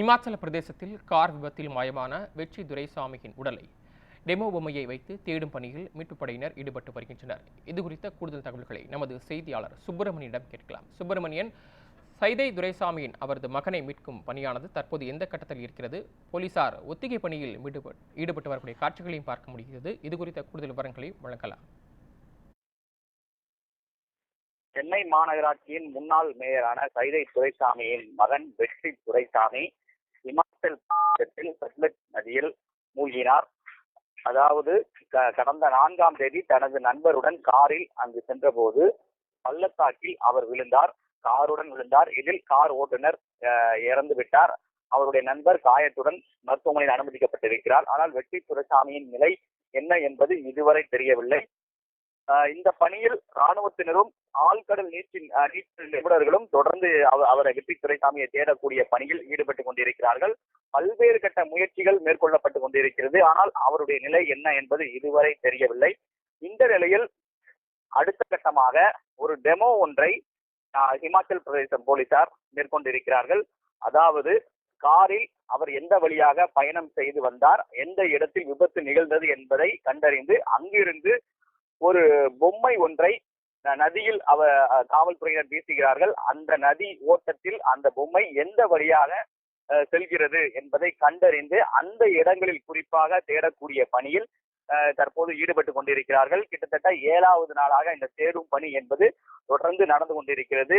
இமாச்சல பிரதேசத்தில் கார் விபத்தில் மாயமான வெற்றி துரைசாமியின் உடலை டெமோ பொம்மையை வைத்து தேடும் பணியில் மீட்புப் படையினர் ஈடுபட்டு வருகின்றனர். இது குறித்த கூடுதல் தகவல்களை நமது செய்தியாளர் சுப்பிரமணியிடம் கேட்கலாம். சுப்பிரமணியன் சைதை துரைசாமியின் அவரது மகனை மீட்கும் பணியானது தற்போது எந்த கட்டத்தில் இருக்கிறது? போலீசார் ஒத்திகை பணியில் ஈடுபட்டு வரக்கூடிய காட்சிகளையும் பார்க்க முடிகிறது. இது குறித்த கூடுதல் விவரங்களை வழங்கலாம். சென்னை மாநகராட்சியின் முன்னாள் மேயரான சைதை துரைசாமியின் மகன் வெற்றி துரைசாமி இமாச்சல் மாநிலத்தில் சட்லஜ் நதியில் மூழ்கினார். அதாவது கடந்த நான்காம் தேதி தனது நண்பருடன் காரில் அங்கு சென்றபோது பள்ளத்தாக்கில் அவர் விழுந்தார். காருடன் விழுந்தார். இதில் கார் ஓட்டுநர் அஹ், இறந்து விட்டார். அவருடைய நண்பர் காயத்துடன் மருத்துவமனையில் அனுமதிக்கப்பட்டிருக்கிறார். ஆனால் வெற்றி துரைசாமியின் நிலை என்ன என்பது இதுவரை தெரியவில்லை. இந்த பணியில் ராணுவத்தினரும் ஆழ்கடல் நீச்சின் நீச்சல் நிபுணர்களும் தொடர்ந்து அவ- அவரை வெற்றி துரைசாமியை தேடக்கூடிய பணியில் ஈடுபட்டு கொண்டிருக்கிறார்கள். பல்வேறு கட்ட முயற்சிகள் மேற்கொள்ளப்பட்டு கொண்டிருக்கிறது. ஆனால் அவருடைய நிலை என்ன என்பது இதுவரை தெரியவில்லை. இந்த நிலையில் அடுத்த கட்டமாக ஒரு டெமோ ஒன்றை அஹ், இமாச்சல் பிரதேசம் போலீசார் மேற்கொண்டிருக்கிறார்கள். அதாவது காரில் அவர் எந்த வழியாக பயணம் செய்து வந்தார் எந்த இடத்தில் விபத்து நிகழ்ந்தது என்பதை கண்டறிந்து அங்கிருந்து ஒரு பொம்மை ஒன்றை நதியில் அவ காவல்துறையினர் வீசுகிறார்கள். அந்த நதி ஓட்டத்தில் அந்த பொம்மை எந்த வழியாக செல்கிறது என்பதை கண்டறிந்து அந்த இடங்களில் குறிப்பாக தேடக்கூடிய பணியில் தற்போது ஈடுபட்டு கொண்டிருக்கிறார்கள். கிட்டத்தட்ட ஏழாவது நாளாக இந்த தேடும் பணி என்பது தொடர்ந்து நடந்து கொண்டிருக்கிறது.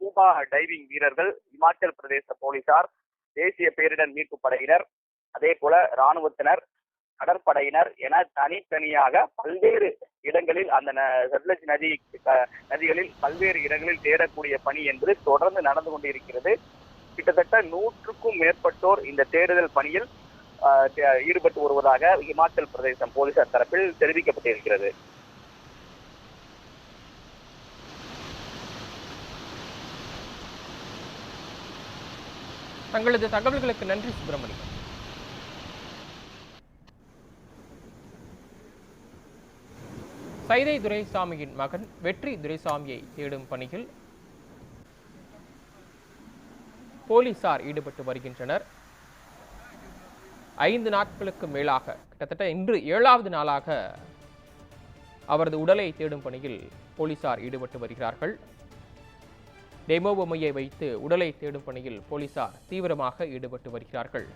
ஸ்கூபா டைவிங் வீரர்கள் இமாச்சல் பிரதேச போலீசார் தேசிய பேரிடர் மீட்பு படையினர் அதே போல ராணுவத்தினர் கடற்படையினர் என தனித்தனியாக பல்வேறு இடங்களில் அந்த ந- சட்லஜ் நதி நதிகளில் பல்வேறு இடங்களில் தேடக்கூடிய பணி என்பது தொடர்ந்து நடந்து கொண்டிருக்கிறது. கிட்டத்தட்ட நூற்றுக்கும் மேற்பட்டோர் இந்த தேடுதல் பணியில் ஈடுபட்டு வருவதாக இமாச்சல் பிரதேசம் போலீசார் தரப்பில் தெரிவிக்கப்பட்டிருக்கிறது. தங்களது தகவல்களுக்கு நன்றி சுப்பிரமணியன் சைதை துரைசாமியின் மகன் வெற்றி துரைசாமியை தேடும் பணியில் போலீசார் ஈடுபட்டு வருகின்றனர். ஐந்து நாட்களுக்கு மேலாக கிட்டத்தட்ட இன்று ஏழாவது நாளாக அவரது உடலை தேடும் பணியில் போலீசார் ஈடுபட்டு வருகிறார்கள். டெமோ பொம்மையை வைத்து உடலை தேடும் பணியில் போலீசார் தீவிரமாக ஈடுபட்டு வருகிறார்கள்.